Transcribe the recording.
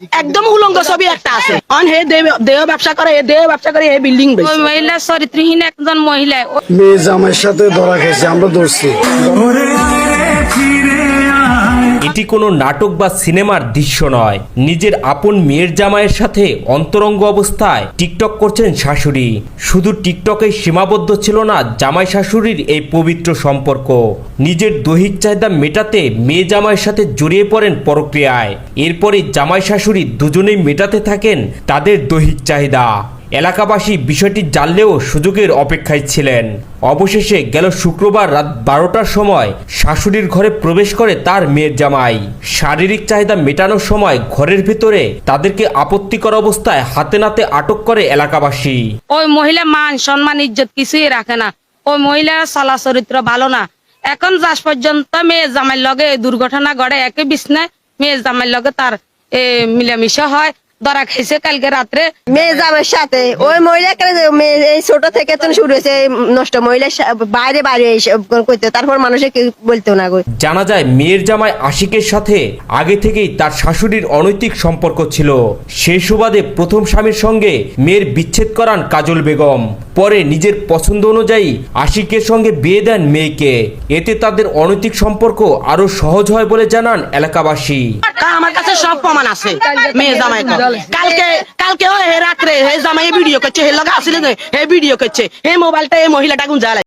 একদম উলঙ্গ ছবি একটা আছে। অন হে দেহ ব্যবসা করে হে দেহ ব্যবসা করে হে বিল্ডিং ওই মহিলা চরিত্রহীন একজন মহিলা। মেয়ে জামাইয়ের সাথে ধরা খেয়েছে আমরা ধরছি। এটি কোনো নাটক বা সিনেমার দৃশ্য নয়। নিজের আপন মেয়ের জামাইয়ের সাথে অন্তরঙ্গ অবস্থায় টিকটক করছেন শাশুড়ি। শুধু টিকটকে সীমাবদ্ধ ছিল না, জামাই শাশুড়ির এই পবিত্র সম্পর্ক। নিজের দৈহিক চাহিদা মেটাতে মেয়ে জামাইয়ের সাথে জড়িয়ে পড়েন পরক্রিয়ায়। এরপরে জামাই শাশুড়ি দুজনেই মেটাতে থাকেন তাদের দৈহিক চাহিদা। এলাকাবাসী বিষয়টি জানলেও সুযোগের অপেক্ষায় ছিলেন। অবশেষে গেল শুক্রবার রাত বারোটার সময় শাশুড়ির ঘরে প্রবেশ করে তার মেয়ের জামাই। শারীরিক চাহিদা মেটানোর সময় ঘরের ভিতরে তাদেরকে আপত্তিকর অবস্থায় হাতে নাতে আটক করে এলাকাবাসী। ওই মহিলা মান সম্মান, ইজ্জত কিছুই রাখে না। ওই মহিলা চলা চরিত্র ভালো না। এখন যাস পর্যন্ত মেয়ে জামাইয়ের লগে দুর্ঘটনা গড়ে একে বিছনায় মেয়ে জামাইয়ের লগে তার মিলামিশা হয়। ধরা খাইছে কালকে রাত্রে মেয়ে জামের সাথে। ওই মহিলা মেয়ে এই ছোট থেকে তো শুরু হয়েছে নষ্ট মহিলা বাইরে বাইরে করতে তারপর মানুষে কেউ বলতো না জানা যায় মেয়ের জামাই আশিকের সাথে আগে থেকেই তার শাশুড়ির অনৈতিক সম্পর্ক ছিল। সেই সুবাদে প্রথম স্বামীর সঙ্গে মেয়ের বিচ্ছেদ করান কাজল বেগম। পরে নিজের পছন্দ অনুযায়ী আশিকের সঙ্গে বিয়ে দেন মেয়েকে। এতে তাদের অনৈতিক সম্পর্ক আরও সহজ হয় বলে জানান এলাকাবাসী। আমার কাছে সব প্রমাণ আছে, মেয়ে জামাই কালকে কালকে হে রাত্রে হে জামাই ভিডিও করছে, হে লগা আসলে হে ভিডিও করছে, হে মোবাইলটা এই মহিলাটা গুঞ্জা